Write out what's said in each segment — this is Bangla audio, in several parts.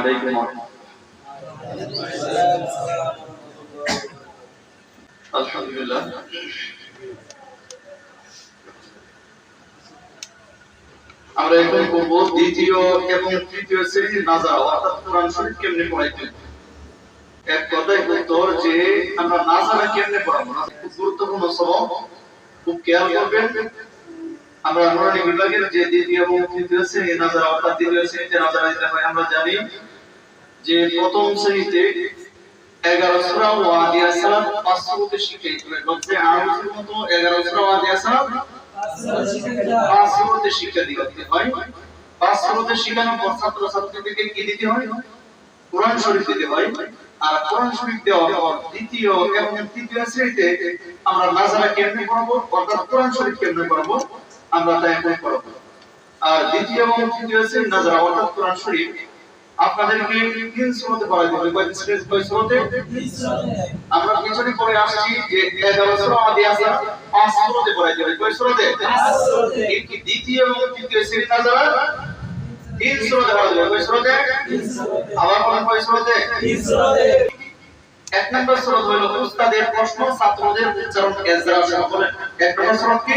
عليكم الحمد لله আমরা এখন করবো দ্বিতীয় এবং তৃতীয় শ্রেণীর নাজা অর্থাৎ কোরআন শরীফ কেমনে পড়াইতে এক কথায় উত্তর যে আমরা নাজারা কেমনে পড়াবো না খুব গুরুত্বপূর্ণ সবক খুব খেয়াল করবেন আমরা নুরানি বিভাগের যে দ্বিতীয় এবং তৃতীয় শ্রেণী নাজারা অর্থাৎ দ্বিতীয় শ্রেণীতে নাজারা দিতে হয় আমরা জানি যে প্রথম শ্রেণীতে এগারো মতো এগারো শিক্ষা দিতে হয়। পর ছাত্র ছাত্রীদেরকে কি দিতে হয়? কোরআন শরীফ দিতে হয়। আর কোরআন শরীফ দেওয়ার পর দ্বিতীয় এবং তৃতীয় শ্রেণীতে আমরা নাজারা কেমনে অর্থাৎ কোরআন শরীফ কেমনে পড়াবো? আমরা তা এখন আর দ্বিতীয় এবং তৃতীয় শ্রেণি নাজারা অর্থাৎ কোরআন শরীফ আপনাদেরকে তিন সুরতে পড়াই দেবে কয় শ্রেণি কয় সুরতে আমরা পিছনে পড়ে আসছি যে 11 সূরা আমাদের আছে, পাঁচ সুরতে পড়াই দেবে কয় সুরতে কি দ্বিতীয় এবং তৃতীয় শ্রেণি নাজারা তিন সুরতে পড়াই দেবে কয় সুরতে আবার কোন কয় সুরতে এক নম্বর সুরত হলো উস্তাদের প্রশ্ন, ছাত্রদের উচ্চারণ এজরা বলেন? এক নম্বর সুরত কি?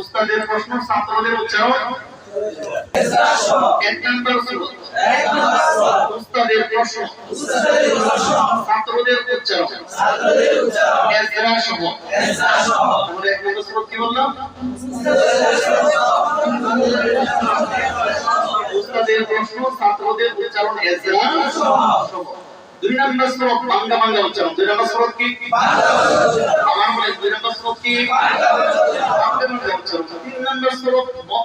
উস্তাদের প্রশ্ন, ছাত্রদের উচ্চারণ এক নম্বর উস্তাদের প্রশ্ন। ছাত্রদের উচ্চারণ। এজরা সহ আমরা দুই নম্বর সুরত বাংলা বাংলা উচ্চারণ। দুই নম্বর সুরত কি? আমার বলে দুই নম্বর সুরত কি? উচ্চারণ। তিন নম্বর সুরত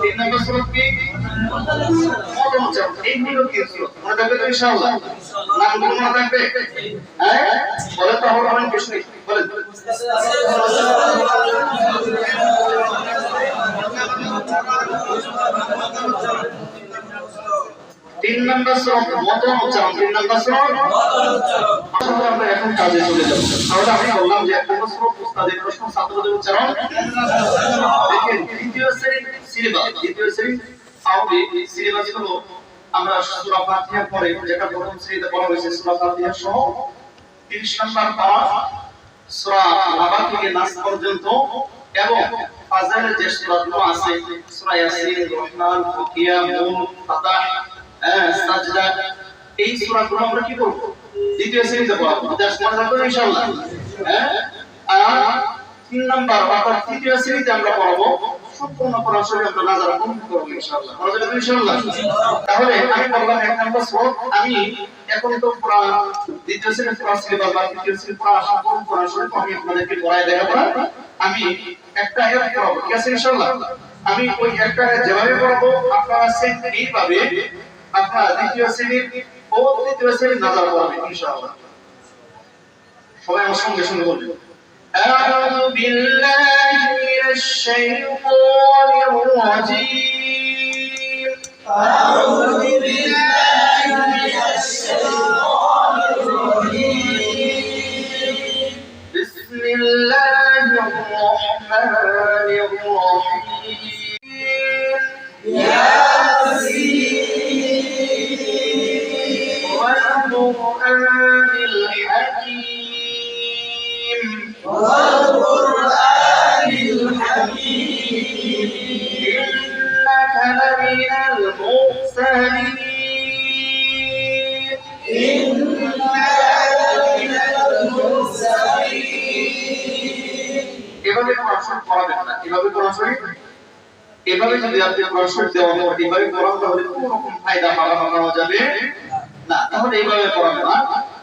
তিন নম্বর সুরত কি মতম উচ্চারণ এই হলো তিন সুরত মনে বলেন তিন নম্বর শ্লোক মতন উচ্চারণ, তিন নম্বর আসলে আমরা এখন কাজে চলে যাব। তাহলে আমি বললাম যে উস্তাদের প্রশ্ন, ছাত্রদের উচ্চারণ। দেখেন, দ্বিতীয় সিলেবাস দ্বিতীয় সিলেবাস হলো আমরা সূরা ফাতিহা পড়ে যেটা প্রথম শ্রেণীতে পড়া হয়েছে, সূরা ফাতিহা সহ 30 নম্বর সূরা থেকে নাস পর্যন্ত এবং ফাজাইলের যে সূরাগুলো আছে, সূরা ইয়াসিন, রহমান মুন ফাতাহ সাজদা। এই সূরাগুলো আমরা কি করব? দ্বিতীয় ইনশাআল্লাহ। হ্যাঁ? আর তিন অর্থাৎ তৃতীয় শ্রেণীতে আমরা সম্পূর্ণ আমরা ইনশাআল্লাহ। ইনশাআল্লাহ? তাহলে আমি বললাম এক আমি এখন তো দ্বিতীয় শ্রেণির পুরা সিলেবাস বা তৃতীয় সম্পূর্ণ আমি আপনাদেরকে পড়ায় দেখাবো আমি একটা আয়াত পড়াবো, ঠিক আছে, ইনশাআল্লাহ? আমি ওই একটা যেভাবে পড়াবো, আপনারা সেম এইভাবে আপনারা দ্বিতীয় শ্রেণীর ও তৃতীয় শ্রেণীর নাজার পড়াবেন ইনশাআল্লাহ সবাই আমার সঙ্গে সঙ্গে বলবেন أعوذ بالله من الشيطان الرجيم أعوذ بالله না, এভাবে কোরআন যদি আপনি কোরআন দেওয়া হয় এভাবে পড়ান তাহলে কোনো রকম পাওয়া পাওয়া যাবে না। তাহলে এইভাবে পড়াবে না।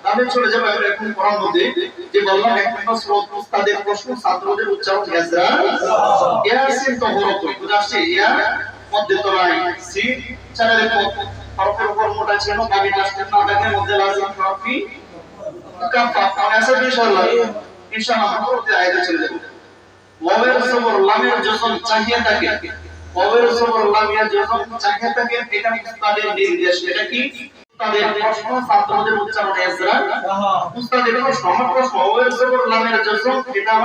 তাহলে চলে যাবে আমরা এখন পড়ার মধ্যে যে বললাম, এক স্রোত, উস্তাদের প্রশ্ন, ছাত্রদের উচ্চারণ ইয়াজরা ইয়াসিন তো হরফ বুঝা আসছে? মধ্যে তো নাই, সি পদ হরফের উপর মোটা ছিল বাকি পাঁচটা নাটাকের মধ্যে লাজিম হরফি কাফা। মানে আছে ইনশাআল্লাহ ইনশাআল্লাহ আমরা আয়াতে চলে যাব। ওয়াবের সবর লামের জজম চাহিয়ে থাকে। ওয়াবের সবর লামিয়া জজম চাহিয়ে থাকে, এটা উস্তাদের নির্দেশ। এটা কি? তাদের প্রশ্ন ছাত্রদের উচ্চারণে এসরা উস্তাদের প্রশ্ন। আমার প্রশ্ন। ওয়াবের সবর লামের জজম এটা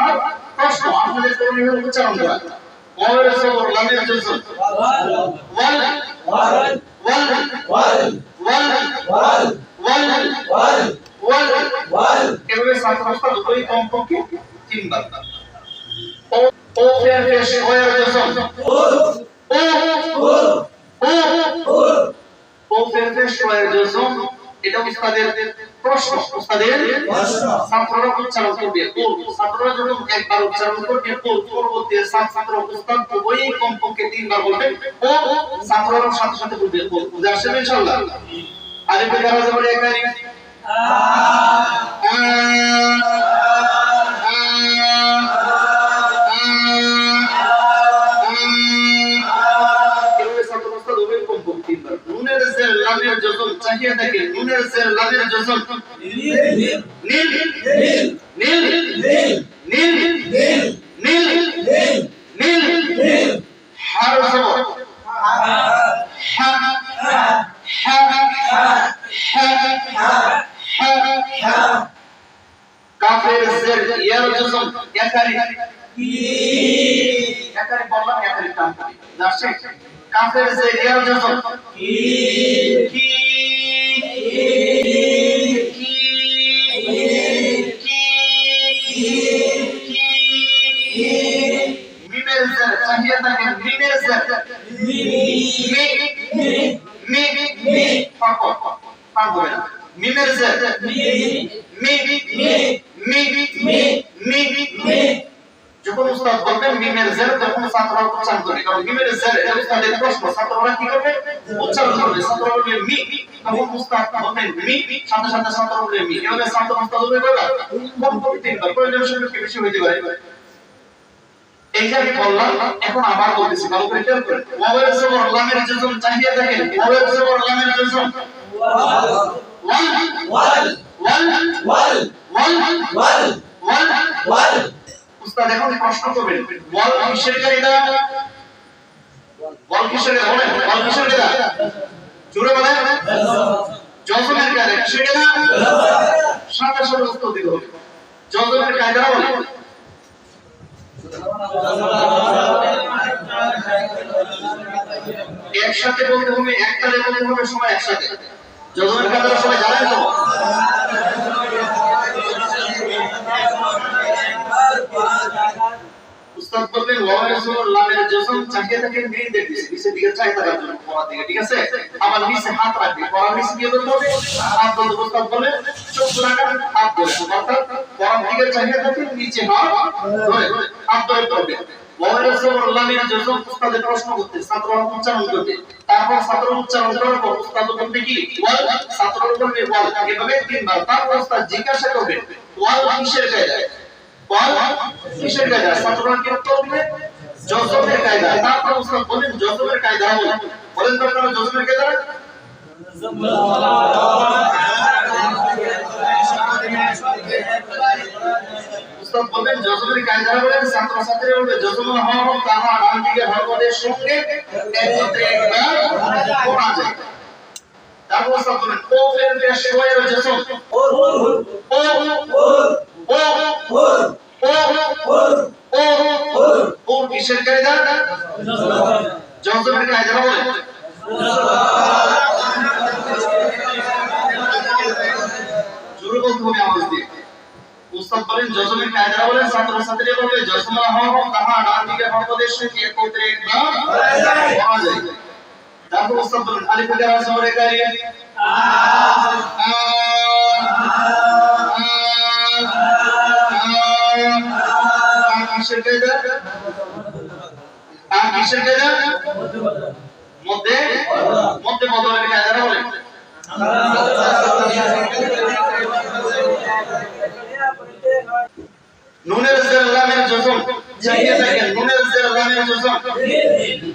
তিনবার। ও ও ফের ফের ওয়াবের জজম এটা উস্তাদের প্রশ্ন উস্তাদের ছাত্ররা উচ্চারণ করবে ছাত্ররা যখন একবার উচ্চারণ করবে পরবর্তী ছাত্র উস্তাদ উভয়ই কমপক্ষে তিনবার বলবে ও ছাত্ররা সাথে সাথে বলবে বুঝে আসবে ইনশাআল্লাহ গারা জবর একারি নুনের লামের জজম চাহিয়ে থাকে। নুনের জের লামের জজম নীল নীল নীল নীল নীল হার জবর হা হা হা কাফের জের ইয়ার জজম ইয়াকারি ইয়াকারি বললাম ইয়াকারি কাম করি। যাচ্ছে কাফের জের ইয়ার জজম কি কি মিমের জের চাহিয়ে থাকে মিমের জের মি মি মি পাপ পাপ হবে না মিমের জের মি মি মি মি মি যখন উস্তাদ বলবেন মিমের জের তখন ছাত্ররা উচ্চারণ করবে কারণ মিমের জের এটা উস্তাদের প্রশ্ন ছাত্ররা কি করবে উচ্চারণ করবে ছাত্র বলবে মি তখন উস্তাদ বলবেন মি সাথে সাথে ছাত্র বলবে মি এভাবে ছাত্র উস্তাদ বলবে কয়বার কম কম তিনবার প্রয়োজন সাপেক্ষে বেশি হইতে পারে এই যে আমি বললাম এখন আবার বলতেছি ভালো করে খেয়াল করেন ওয়াবের জবর লামের জজম চাহিয়ে দেখেন ওয়াবের জবর লামের জজম ওয়াল ওয়াল ওয়াল ওয়াল ওয়াল উস্তাদ, এখন প্রশ্ন করবেন বলেন জোরে বলেন। জজমের উত্তর জজমের বলেন একসাথে বলতে হবে একতালে বলতে হবে, সবাই একসাথে। যজমের কাতারা সবাই জানেন তো? উস্তাদ প্রশ্ন করতে ছাত্ররা উচ্চারণ করবে, তারপর ছাত্র উচ্চারণ করার কি? ওয়াল ছাত্র উস্তাদ জিজ্ঞাসা করবে ওয়াল কিসের কায়দা ছাত্ররা কি উত্তর দিবে জজমের কায়দা তারপর উস্তাদ বলেন জজমের কায়দা বলেন বলেন তো আপনারা জজমের কায়দা উস্তাদ বলেন জজমের কায়দা বলেন ছাত্র তারপর ও ও ও কিসের কায়দা জজমের কায়দা বলেন জোরে বলতে হবে আওয়াজ দিয়ে উস্তাদ বলেন জজমের কায়দা বলেন ছাত্র ছাত্রীরা বলবে জজমা হওয়া তাহা ডান দিকে ভগবানের সঙ্গে একত্রে একবার পড়া যায় তারপর উস্তাদ বলেন আলিফ গারা জবরে কারিয়া কিসের কায়দা মধ্যে মধ্যে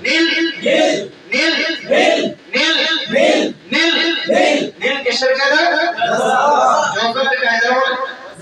নীল নীল নীল নীল নীল বলেন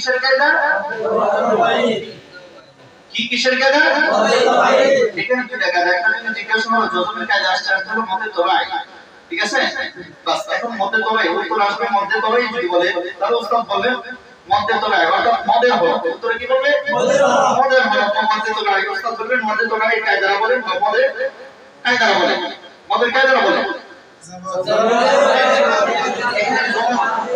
কিসের কায়দা? কি কিসের কায়দা? এখানে কি দেখা যায় জিনিস জিজ্ঞাসা হলো যতদিন কাজ আসছে আসতে হলো মধ্যে তোলাই ঠিক আছে? বাস এখন মধ্যে তোলাই উত্তর আসবে মধ্যে তোলাই যদি বলে তাহলে উস্তাদ বলবে মধ্যে তোলাই অর্থাৎ মদের হলো উত্তরে কি বলবে? মদের হলো মধ্যে তোলাই উস্তাদ বলবেন মধ্যে তোলাই কায়দারা বলেন মদের কায়দারা বলেন মদের কায়দারা বলেন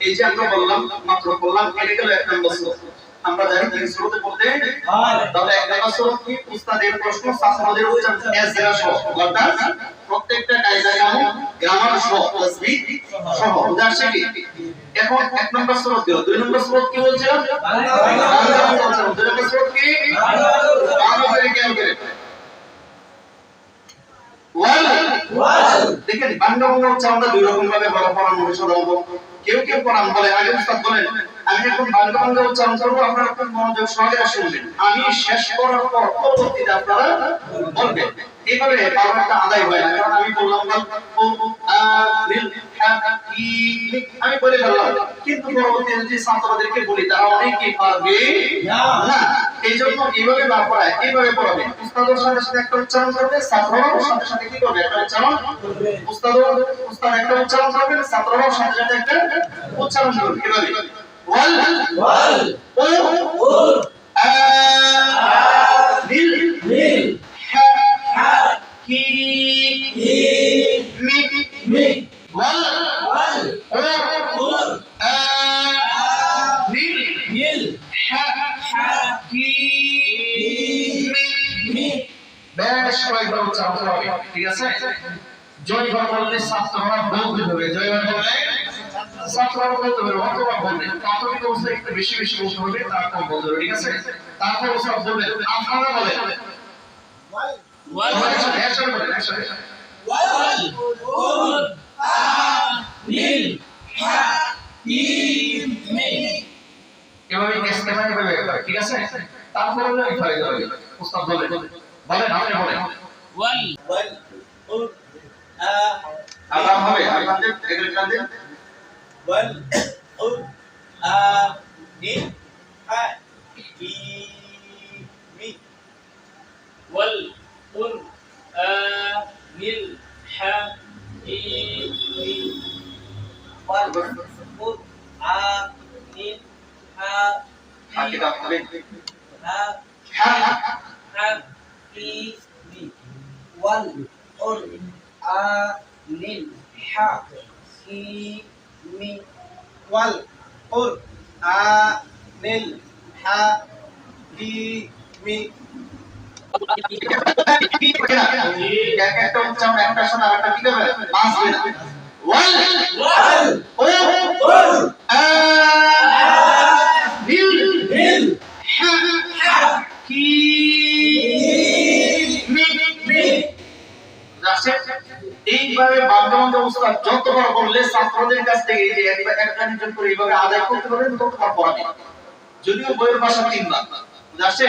এই যে আমরা বললাম মাত্র বললাম এটা গেল এক নম্বর আমরা জানি তিন স্রোতে পড়তে তাহলে এক কি? উস্তাদের প্রশ্ন ছাত্রদের উচ্চারণ। এজরা সহ অর্থাৎ প্রত্যেকটা কায়দা গ্রামার সহ তাসবিহ সহ উদাহরণ কি এখন এক নম্বর স্রোত গেল দুই নম্বর স্রোত কি বলছিলাম দুই নম্বর স্রোত কি? বাংলা করে করে ওয়াল। দেখেন বাংলা উচ্চারণটা দুই রকম ভাবে হয় সাধারণত কেউ কেউ পড়ান বলে, আগে উস্তাদ বলেন, আমি এখন বাংলা বাংলা উচ্চারণ করব আপনারা খুব মনোযোগ সহকারে শুনবেন। আমি শেষ করার পর পরবর্তীতে আপনারা বলবেন। এইভাবে পাওয়ারটা আদায় হয় না, কারণ আমি বললাম। আমি বলে ফেললাম। কিন্তু পরবর্তীতে যে ছাত্রদেরকে বলি, তারা অনেকেই পারবে না। এই জন্য এইভাবে না পড়ায়, এইভাবে পড়াবে। উস্তাদের সাথে সাথে একটা উচ্চারণ করবে, ছাত্ররাও সাথে সাথে কি করবে? একটা উচ্চারণ। উস্তাদ উস্তাদ একটা উচ্চারণ করবে, ছাত্ররাও সাথে সাথে একটা উচ্চারণ করবে কীভাবে ওয়াল ওয়াল ও আ লিল লিল হা হা কি মি মি ওয়াল ওয়াল ও আ লিল লিল হা হা কি মি মি বেশ কয়েকবার উচ্চারণ হবে ঠিক আছে জয়বার বললে ছাত্ররা বলতে হবে জয়বার বললে ছাত্ররা বলতে হবে অথবা বলবে প্রাথমিক অবস্থায় একটু বেশি বেশি বলতে হবে তারপর বলতে হবে ঠিক আছে? তারপর সব বলবেন আপনারা বলেন। এভাবে ইস্তেমা এভাবে ঠিক আছে? তারপর এই ফলে উস্তাদ বলেন বলেন আপনি বলেন। আরাম হবে আপনাদের এগুলো কাঁদে والقرآن الحكيم والقرآن الحكيم والقرآن الحكيم حكيم والقرآن الحكيم ni wal qur a nil ha di mi क्या कहते हो? चाहो मैं प्रश्न आ रहा था है पाँच मिनट वल। वल। और आ বাদ্যমন্ত্র উস্তাদ যতবার বললে ছাত্রদের কাছ থেকে যে একটা নির্জন করে এইভাবে আদায় করতে পারবেন ততবার পড়াবে যদিও বইয়ের ভাষা তিনবার আসছে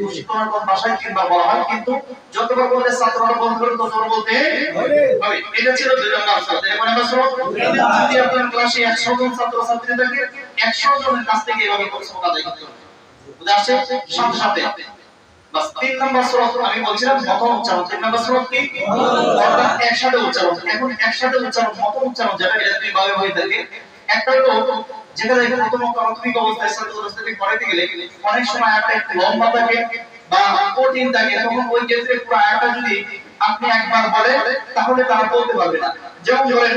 প্রশিক্ষণের পর ভাষায় তিনবার বলা হয়, কিন্তু যতবার বলতে ছাত্ররা বলতে পারে ততবার বলতে হবে। এটা ছিল দুই নম্বর শর্ত এবার আমরা যদি আপনার ক্লাসে 100 জন ছাত্র ছাত্রী থাকে 100 জনের কাছ থেকে এভাবে প্রশ্ন আদায় করতে হবে। আসছে সাথে সাথে। তিন নম্বর আমি বলছিলাম উচ্চারণ, তিন নম্বর কি? একসাথে উচ্চারণ, এখন একসাথে উচ্চারণ উচ্চারণ, যেটা এটা ভাবে হয়ে থাকে। একটা হলো প্রাথমিক অবস্থায় পড়াইতে গেলে অনেক সময় একটা একটু লম্বা থাকে বা কঠিন থাকে তখন ওই ক্ষেত্রে পুরো আয়াতটা যদি আপনি একবার বলেন, তাহলে তারা বলতে পারবে না। যেমন ধরেন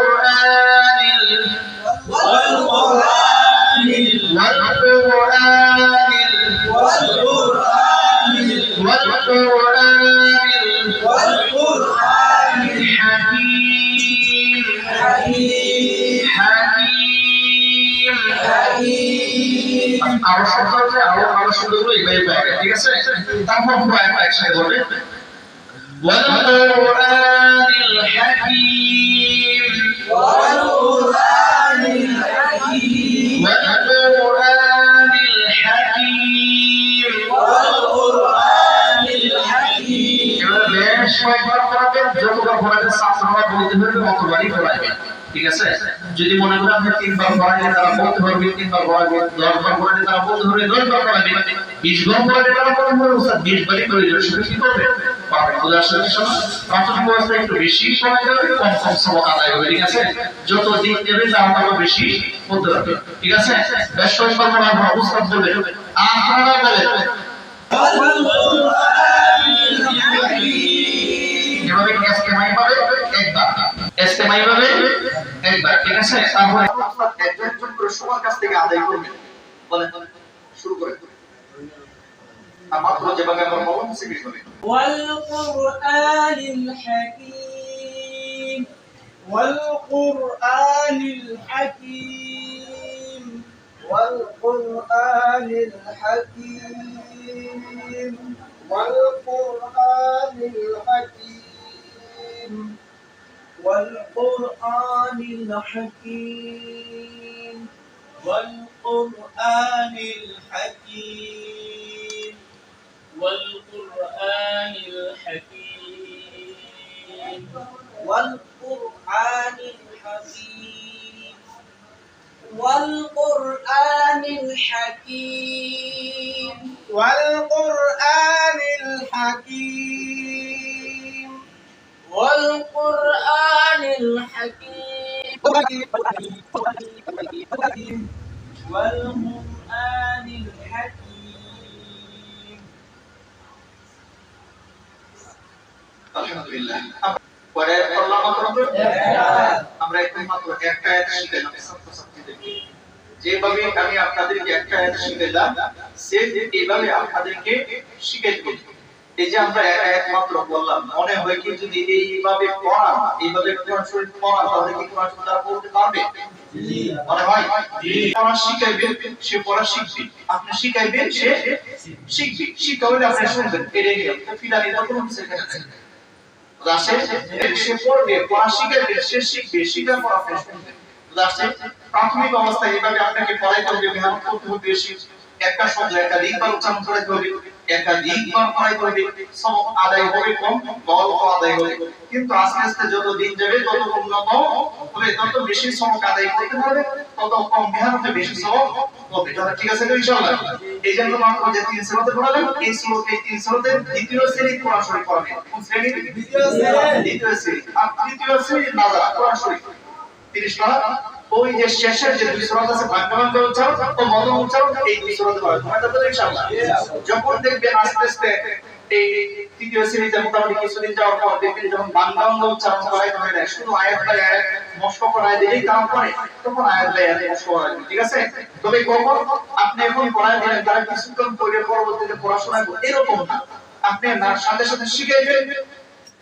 কখনো একা ইচ্ছা করবে والقرآن الحكيم والقرآن الحكيم والقرآن বেশ কয়েকবার যতবার পড়াতে সাত নম্বর হবে অতবারই পড়াবেন ঠিক আছে? যদি মনে করেন আপনি তিনবার পড়াইলে তারা বলতে পারবে, তিনবার পড়াবে দশবার পড়াইলে তারা বলতে পারবে দশবার পড়াবে বিশ বার পড়াইলে তারা বলতে পারবে স্যার বিশ বারই করে যাবে সেটা কি করবে? একবার। একবার ঠিক আছে তারপরে একজন একজন করে সবার কাছ থেকে আদায় করবেন বলেন শুরু করে আমার তো যেভাবে আমার বললাম সেভাবে করে والقرآن الحكيم والقرآن الحكيم والقرآن الحكيم والقرآن الحكيم والقرآن الحكيم. والقرآن الحكيم. والقرآن الحكيم. والقرآن الحكيم. والقرآن الحكيم. والقرآن الحكيم. والقرآن الحكيم والقرآن الحكيم الحمد لله পরের করলাম আমরা একমাত্র একটা আয়াত শিখলাম সব শক্তি দেখি যেভাবে আমি আপনাদেরকে একটা আয়াত শিখলাম সেম এইভাবে আপনাদেরকে শিখে দেবো এই যে আমরা এক আয়াত মাত্র বললাম মনে হয় কি যদি এইভাবে পড়ান এইভাবে কোরআন শরীফ পড়ান তাহলে কি কোরআন শরীফ তারা পড়তে পারবে? মনে হয়? পড়া শিখাইবেন সে পড়া শিখবে। আপনি শিখাইবেন সে শিখবে। শিখা হলে আপনি শুনবেন এটাই নিয়ম ফিলানি কিছু এখানে রাশে সে পড়বে পড়া শিখাবে সে শিখবে শিখা পড়া আপনি শুনবেন। রাশে প্রাথমিক অবস্থায় এইভাবে আপনাকে পড়াইতে হবে ধ্যান করতে হবে একটা শব্দ একটা দিকবার উচ্চারণ করতে হবে। একটা দিকবার পড়াইতে হবে সব আদায় হবে কম গল্প আদায় হবে কিন্তু আস্তে আস্তে যত দিন যাবে তত উন্নত হবে তত বেশি সবক আদায় করতে পারবে তত কম মেহনতে বেশি সবক হবে। তাহলে ঠিক আছে ইনশাআল্লাহ? এই জন্য মাত্র যে তিন শ্রেণীতে পড়ালাম এই শ্লোক তিন শ্রেণীতে দ্বিতীয় শ্রেণি কোরআন শরীফ পড়াবেন কোন শ্রেণি? দ্বিতীয় শ্রেণি। দ্বিতীয় শ্রেণি। আর তৃতীয় শ্রেণি নাজারা কোরআন শরীফ। 30 পারা। ওই যে শেষের যে দুই সূরা আছে ভাঙ্গা ভাঙ্গা উচ্চারণ ও মদন উচ্চারণ, এই দুই সূরাতে ইনশাআল্লাহ। যখন দেখবেন আস্তে আস্তে এই তৃতীয় মোটামুটি কিছুদিন যাওয়ার পর দেখবেন যখন বাংলা উচ্চারণ করাই হয় শুধু আয়াত বাই আয়াত, মস্ক করাই দিলেই কাম করে তখন আয়াত বাই আয়াত, মস্ক ঠিক আছে? তবে কখন আপনি এখন পড়ায় দিলেন তারা কিছুক্ষণ পরে পরবর্তীতে পড়াশোনা এরকম না। আপনি না, সাথে সাথে শিখাইবেন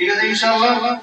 Diga-te, inshallah.